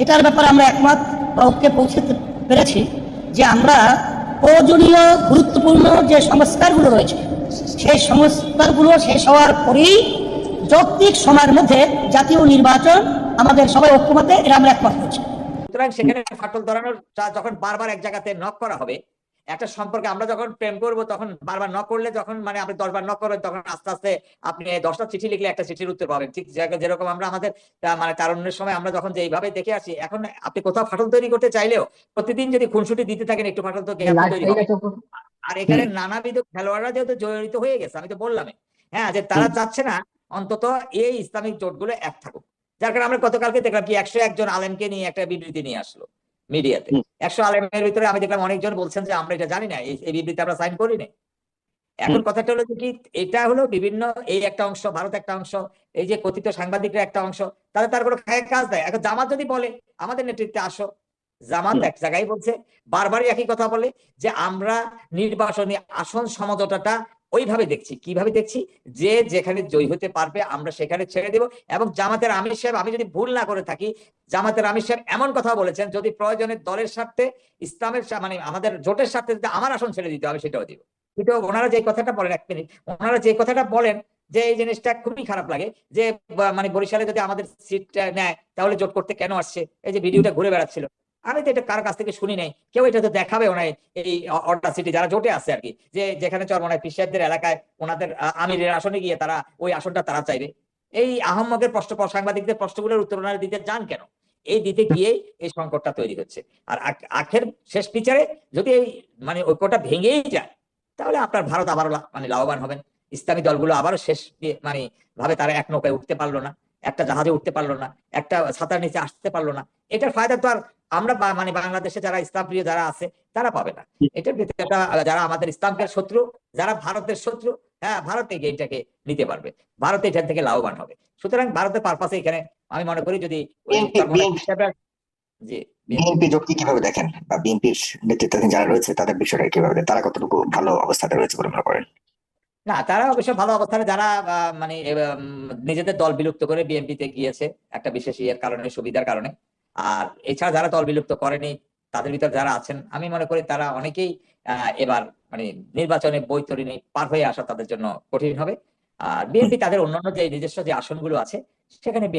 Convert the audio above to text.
এটার ব্যাপারে আমরা একমত পক্ষে পৌঁছতে পেরেছি যে আমরা প্রয়োজনীয়, গুরুত্বপূর্ণ যে সংস্কারগুলো রয়েছে, সেই সংস্কারগুলো শেষ হওয়ার পরেই যৌক্তিক সময়ের মধ্যে জাতীয় নির্বাচন আমাদের সবাই ঐক্যমতে এটা আমরা একমত করছি সুতরাং সেখানে ফাটল ধরানোর যখন বারবার এক জায়গাতে নক করা হবে একটা সম্পর্কে আমরা যখন প্রেম করব তখন বারবার নক করলে যখন মানে আপনি দশবার নক করবেন তখন আস্তে আস্তে আপনি দশটা চিঠি লিখলে একটা চিঠির উত্তর পাবেন। ঠিক যেরকম আমরা আমাদের মানে তারুণ্যের সময় আমরা যখন যে এইভাবে দেখে আসি এখন আপনি কোথাও ফাটল তৈরি করতে চাইলেও প্রতিদিন যদি খুনসুটি দিতে থাকেন একটু ফাটল তো তৈরি আর এখানে নানাবিধ খেলোয়াড়রা যেহেতু জড়িত হয়ে গেছে আমি তো বললামই। হ্যাঁ যে তারা চাচ্ছে না অন্তত এই ইসলামিক জোটগুলো এক থাকুক। যার কারণে আমরা গতকালকে দেখলাম কি একশো একজন আলেমকে নিয়ে একটা বিবৃতি নিয়ে আসলো। মিডিয়াতে। একশো আলেমের ভিতরে আমি দেখলাম অনেকজন বলছেন যে আমরা এটা জানি না এই বিবৃতি আমরা সাইন করি নাই। এখন কথাটা হলো যে কি এটা হলো বিভিন্ন এই একটা অংশ ভারত একটা অংশ এই যে কথিত সাংবাদিকরা একটা অংশ তাহলে তার কোনো কাজ দেয়। এখন জামাত যদি বলে আমাদের নেতৃত্বে আসো। জামাত এক জায়গায় বলছে বারবারই একই কথা বলে যে আমরা নির্বাচনী আসন সমঝোতাটা ওইভাবে দেখছি, কীভাবে দেখছি? যে যেখানে জয়ী হতে পারবে, আমরা সেখানে ছেড়ে দেব এবং জামাতের আমির সাহেব, আমি যদি ভুল না করে থাকি, জামাতের আমির সাহেব এমন কথা বলেছেন, যদি প্রয়োজনে দলের স্বার্থে, ইসলামের মানে আমাদের জোটের স্বার্থে যদি আমার আসন ছেড়ে দিতে হবে সেটাও দিব। কিন্তু ওনারা যে কথাটা বলেন, এক মিনিট, ওনারা যে কথাটা বলেন, যে এই জিনিসটা খুবই খারাপ লাগে, যে মানে বরিশালে যদি আমাদের সিট নেয়, তাহলে জোট করতে কেন আসছে? এই যে ভিডিওটা ঘুরে বেড়াচ্ছিল। আমি তো এটা কারও কাছ থেকে শুনি নাই। কেউ এটা তো দেখাবে ওনায় এই অর্ডার সিটি যারা জোটে আছে আর কি, যে যেখানে চরমনায় পীর সাহেবদের এলাকায় ওনাদের আমিরের আসনে গিয়ে তারা ওই আসনটা তারা চাইবে। এই আহম্মকের প্রশ্ন, সাংবাদিকদের প্রশ্নগুলোর উত্তর ওনারা দিতে যান কেন? এই দিতে গিয়েই এই সংকটটা তৈরি হচ্ছে। আর আখের শেষ বিচারে যদি এই মানে ঐক্যটা ভেঙেই যায়, তাহলে আপনার ভারত আবারও মানে লাভবান হবেন। ইসলামী দলগুলো আবারও শেষ মানে ভাবে তারা এক নৌকায় উঠতে পারল না, একটা জাহাজে উঠতে পারল না, একটা ছাতার নিচে আসতে পারল না। এটার ফায়দা তো আর আমরা মানে বাংলাদেশে যারা ইসলাম প্রিয় যারা আছে তারা পাবে না। এটার ভিতরে যারা আমাদের ইসলামকে শত্রু যারা ভারতের শত্রু হ্যাঁ ভারত এই গেমটাকে নিতে পারবে। ভারত এখান থেকে লাভবান হবে। সুতরাং ভারতের পারপাসে এখানে আমি মনে করি যদি জি বিএনপি। জোটকে কীভাবে দেখেন? বা বিএনপির নেতৃত্বাধীন যারা রয়েছে তাদের বিষয়টা কীভাবে দেখেন? তারা কতটুকু ভালো অবস্থাতে রয়েছে বলে মনে করেন? না তারা অবশ্য ভালো অবস্থানে যারা আহ, মানে নিজেদের দল বিলুপ্ত করে বিএনপিতে গিয়েছে একটা বিশেষ ইয়ের কারণে সুবিধার কারণে আর এছাড়া যারা দল বিলুপ্ত করেনি, তাদের ভিতর যারা আছেন, আমি মনে করি তারা অনেকেই এবার মানে নির্বাচনে বৈতরণী পার হয়ে আসা তাদের জন্য কঠিন হবে। আর বিএনপি তাদের অন্যান্য যে নিজস্ব যে আসনগুলো আছে, সেখানে বিএনপি